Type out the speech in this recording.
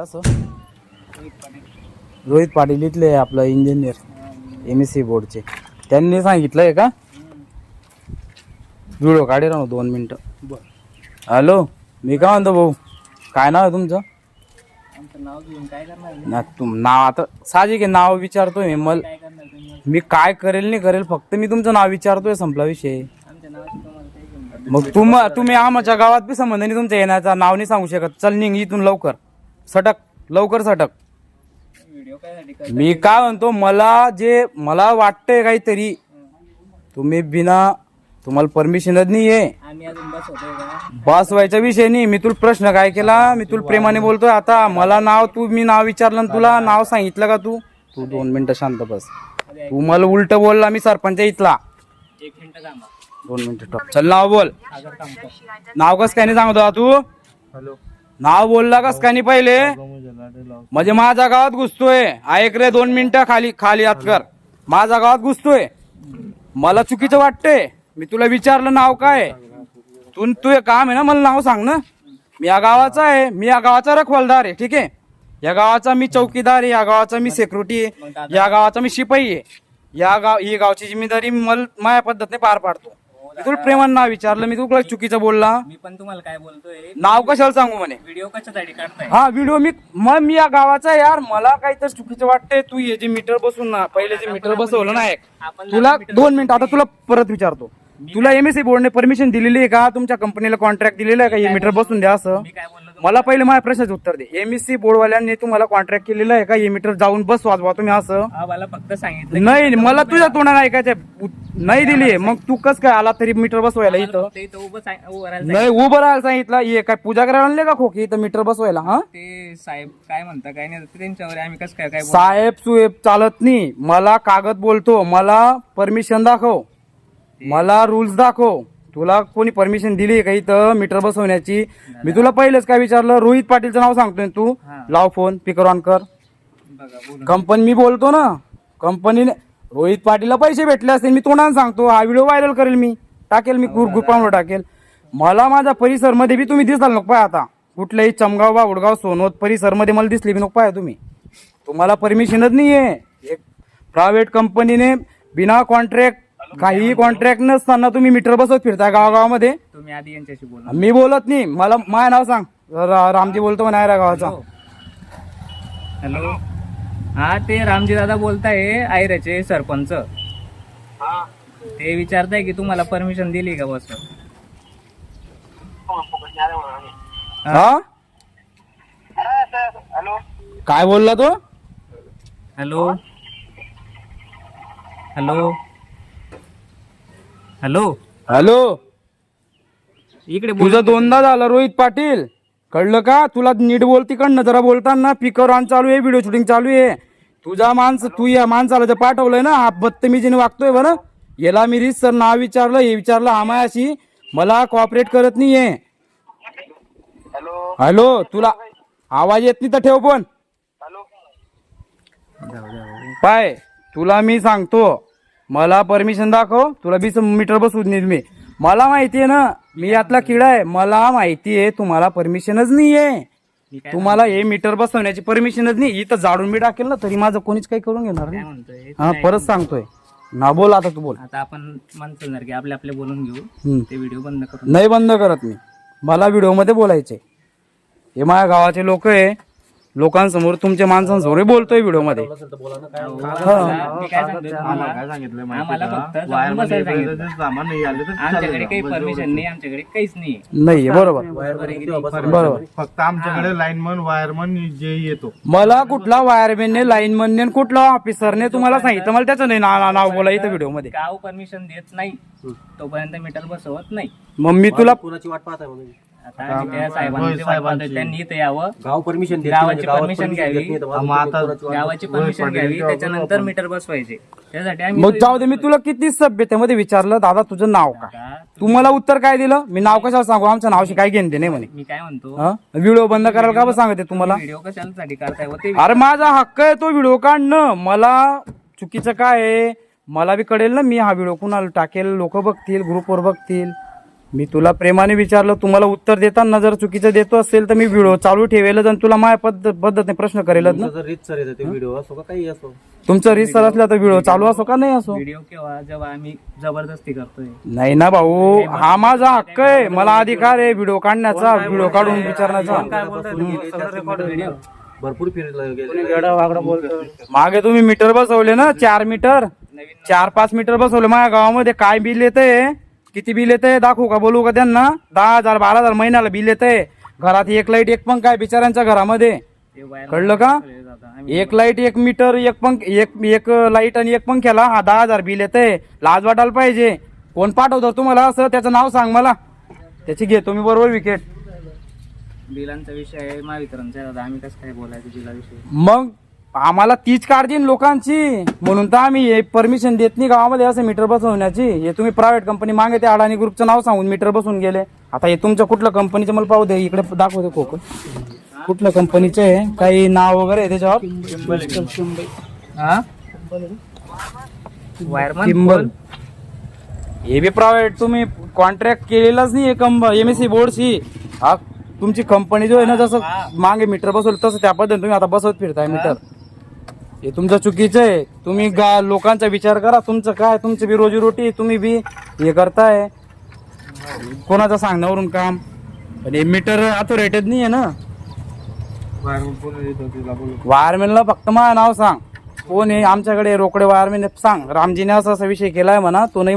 असं? रोहित पाटील इथले आपलं इंजिनियर एम एस सी बोर्डचे त्यांनी सांगितलंय का? व्हिडिओ काढे राहू दोन मिनटं. हॅलो मी काय म्हणतो भाऊ? काय नाव आहे तुमचं? ना तुम नाव आता साहजिक आहे नाव विचारतोय मी मल मी काय करेल नाही करेल फक्त मी तुमचं नाव विचारतोय संपला विषय. मग तुम तुम्ही आमच्या गावात बी संबंध नाही तुमच्या येण्याचा नाव नाही सांगू शकत. चल निघ इथून लवकर. सटक लवकर सटक. मी काय म्हणतो मला जे मला वाटतंय काहीतरी तुम्ही बिना तुम्हाला परमिशनच नाही आहे आम्ही अजून बस होतोय का? बस व्हायचा विषय नाही. मी तुला प्रश्न काय केला? मी तुला प्रेमाने बोलतोय. आता मला नाव तू मी नाव विचारलं आणि तुला नाव सांगितलं का तू? तू दोन मिनिटं शांत बस. तू मला उलट बोलला मी सरपंच इथला. एक मिनिट थांबा. दोन मिनिटं टॉप चल नाव बोल. सागर थांबतो. नाव कस काय नाही सांगतो हा तू? हॅलो. नाव बोलला कस काय नाही पहिले? म्हणजे माझ्या गावात घुसतोय. ऐक रे दोन मिनिटं खाली खाली हात कर. माझ्या गावात घुसतोय. मला चुकीचं वाटतंय. मी तुला विचारलं नाव काय? तू तू हे काम आहे ना मला नाव सांग ना. मी या गावाचा आहे. मी या गावाचा रखवालदार आहे ठीक आहे? या गावाचा मी चौकीदार आहे या गावाचा मी सेक्युरिटी आहे या गावाचा मी शिपाई आहे. या गाव ही गावची जिम्मेदारी मल माझ्या पद्धतीने पार पाडतो. मी तुला प्रेमान नाव विचारलं मी तुला चुकीचं बोलला? मी पण तुम्हाला काय बोलतोय नाव कशाला सांगू म्हणे? व्हिडिओ कशासाठी काढताय? हा व्हिडिओ मी मग मी या गावाचा आहे यार मला काही तर चुकीचं वाटतंय. तू हे जे मीटर बसून ना पहिले जे मीटर बसवलं ना एक आपण तुला दोन मिनिट आता तुला परत विचारतो. तुला एमएससी बोर्डने परमिशन दिलेली आहे का? तुमच्या कंपनीला कॉन्ट्रॅक्ट दिलेलं आहे का? हे मीटर बसून द्या असं. मी काय बोललो मला पहिले माझ्या प्रश्नाचं उत्तर दे. एमएससी बोर्डवाल्यांनी तुम्हाला कॉन्ट्रॅक्ट केलेलं आहे का? हे मीटर जाऊन बस वाजवा तुम्ही असं. हा मला फक्त सांगितलं नाही मला तुझ्या तोंडाला ऐकायचं नाही दिली मग तू कस काय आला तरी मीटर बसवायला इथं? ते इथं उभं सांग- उभं राहायला नाही उभं राहायला सांगितलं. हे काय पूजा करायला आणले का खोकी? इथं मीटर बसवायला हा? ते साहेब काय म्हणता काय नाही ते त्यांच्यावर आहे. आम्ही कसं काय काय बोलू? साहेब सुहेब चालत नाही. मला कागद बोलतो. मला परमिशन दाखव. मला रुल्स दाखव. तुला कोणी परमिशन दिली का इथं मीटर बसवण्याची? मी तुला पहिलेच काय विचारलं रोहित पाटीलचं नाव सांगतोय तू. हा. लाव फोन पिकर ऑन कर. कंपनी मी बोलतो ना. कंपनीने रोहित पाटीलला पैसे भेटले असतील मी तोंडाने सांगतो. हा व्हिडिओ व्हायरल करेल मी. टाकेल मी ग्रुप ग्रुपावर टाकेल. मला माझ्या परिसरमध्ये बी तुम्ही दिसाल नको पाय आता. कुठल्याही चमगाव बावडगाव सोनवत परिसरमध्ये मला दिसली बी नको पाय तुम्ही. तुम्हाला परमिशनच नाही आहे एक प्रायव्हेट कंपनीने बिना कॉन्ट्रॅक्ट काहीही कॉन्ट्रॅक्ट नसताना तुम्ही मीटर बसवत फिरता गावागावामध्ये. तुम्ही आधी यांच्याशी बोला. मी बोलत नाही. मला माय नाव सांग. रा- रामजी बोलतो म्हणा या गावाचा. हॅलो. हा ते रामजी दादा बोलताय आयऱ्याचे सरपंच. ते विचारताय की तुम्हाला परमिशन दिली का बस? हा. काय बोलला तो? हॅलो. हॅलो. हॅलो? हॅलो? इकडे बोल. तुझं दोनदा झालं रोहित पाटील. कळलं का? तुला नीट बोल तिकडनं. जरा बोलताना पिकर ऑन चालू आहे व्हिडिओ शूटिंग चालू आहे. तुझा माणसं तू या माणसाला जे पाठवलंय ना हा बदतमीजीने वागतोय बरं. याला मी रिस सर नाव विचारलं हे विचारलं हा मायाशी मला कॉपरेट करत नाहीये. हॅलो? तुला आवाज येत नाही तर ठेव पण. पाय तुला मी सांगतो. मला परमिशन दाखव. तुला बीस मीटर बसवून देईल मी. मला माहितीये ना मी यातला किडा आहे. मला माहितीये तुम्हाला परमिशनच नाहीये. मी काय तुम्हाला हे मीटर बसवण्याची परमिशनच नाही. इथं जाडून मी टाकेल ना तरी माझं कोणीच काही करून घेणार नाही. म्हणतोय? हा परत सांगतोय. ना बोल आता तू बोल. आता आपण माणसं की आपले आपले बोलून घेऊ. ते व्हिडिओ बंद करून नाही बंद करत मी. मला व्हिडिओमध्ये बोलायचंय. हे माझ्या गावाचे लोक आहे. लोकांसमोर तुमच्या माणसांसमोर. बोलतोय व्हिडिओमध्ये मी काय सांगतोय? तुम्हाला? आम्हाला फक्त जाऊन बसायला सांगितलं. आमच्याकडे काही परमिशन नाही आमच्याकडे काहीच नाही. नाही बरोबर. बरोबर. फक्त आमच्याकडे लाईनमन वायरमन जे येतो. मला कुठला वायरमॅनने लाईनमनने कुठला ऑफिसरने तुम्हाला सांगितलं. मला त्याचं नाही ना- नाव बोला इथं व्हिडिओमध्ये गाव परमिशन देत नाही. तोपर्यंत मीटर बसवत नाही. मग मी तुला आता आम्ही त्या. त्यांनी इथं यावं. गाव परमिशन गावाची परमिशन घ्यावी. मग आता गावाची परमिशन घ्यावी त्याच्यानंतर मीटर बसवायचे. त्यासाठी आम्ही मग जाऊ दे मी तुला किती सभ्यतेमध्ये विचारलं दादा तुझं नाव काय? आता तू मला उत्तर काय दिलं? मी नाव कशाला सांगू? आमच्या नावाशी काय घेणं नाही म्हणे. मी काय म्हणतो? हा? व्हिडिओ बंद करायला का बरं सांगते तुम्हाला? व्हिडिओ कशासाठी करताय व ते अरे माझा हक्क आहे तो व्हिडिओ काढणं. मला चुकीचं काय आहे? मला बी कळेल ना मी हा व्हिडिओ कुणाला टाकेल? लोक बघतील ग्रुपवर बघतील. मी तुला प्रेमाने विचारलं तुम्हाला उत्तर देताना जर चुकीचं देतो असेल तर मी व्हिडिओ चालू ठेवेलच आणि तुला माझ्या पद्धत पद्धतीने प्रश्न करेलच ना? जर रीत सर येतं ते व्हिडिओ असो का काही असो. तुमचं रिसर असलं तर व्हिडिओ चालू असो का नाही असो? व्हिडिओ केव्हा जेव्हा आम्ही जबरदस्ती करतोय. नाही ना भाऊ हा माझा हक्क आहे. मला अधिकार आहे व्हिडिओ काढण्याचा व्हिडिओ काढून विचारण्याचा. काय बोलताय? तुम्ही? सगळं रेकॉर्ड व्हिडिओ भरपूर फिरलं गेलं. मागे तुम्ही मीटर बसवले ना चार मीटर? चार पाच मीटर बसवले. माझ्या गावामध्ये काय बिल येतंय? किती बिल येतंय दाखवू का? बोलू का त्यांना? दहा हजार बारा हजार महिन्याला बिल येतंय. घरात एक लाइट एक पंखा आहे बिचाऱ्यांच्या घरामध्ये. कळलं का? एक लाइट एक मीटर एक पंख एक एक लाइट आणि एक पंख्याला हा दहा हजार बिल येतंय. लाज वाटायला पाहिजे. कोण पाठवतो तुम्हाला असं? त्याचं नाव सांग मला. त्याची घेतो मी बरोबर विकेट. बिलांचा विषय आहे महावितरणचा आम्ही कसं काय बोलायचं बिलाविषयी? मग आम्हाला तीच काळजी आहे लोकांची. म्हणून तर आम्ही परमिशन देत नाही गावामध्ये असं मीटर बसवण्याची हे तुम्ही प्रायव्हेट कंपनी मागे ते अडाणी ग्रुपचं नाव सांगून मीटर बसवून गेले. आता हे तुमच्या कुठलं कंपनीचं मला पाहू दे इकडे दाखवते खोकं कुठल्या कंपनीचं आहे काही नाव वगैरे आहे त्याच्यावर? हा? किंबल. हे बी प्रायव्हेट तुम्ही कॉन्ट्रॅक्ट केलेलाच नाही कंप एम एस सी बोर्डशी हा तुमची कंपनी जो आहे ना जसं मागे मीटर बसवलं तसं त्या पद्धतीने तुम्ही आता बसवत फिरताय मीटर हे तुमचं चुकीचं आहे. तुम्ही गा लोकांचा विचार करा. तुमचं काय? तुमची बी रोजीरोटी तुम्ही बी हे करताय. कोणाचं सांगण्यावरून काम? पण हे मीटर अथॉरिटेड नाही आहे ना? वायरमॅनला फक्त माझं नाव सांग. कोण आहे? आमच्याकडे रोकडे वायरमॅन सांग. रामजीने असा असा विषय केलाय म्हणा तो नाही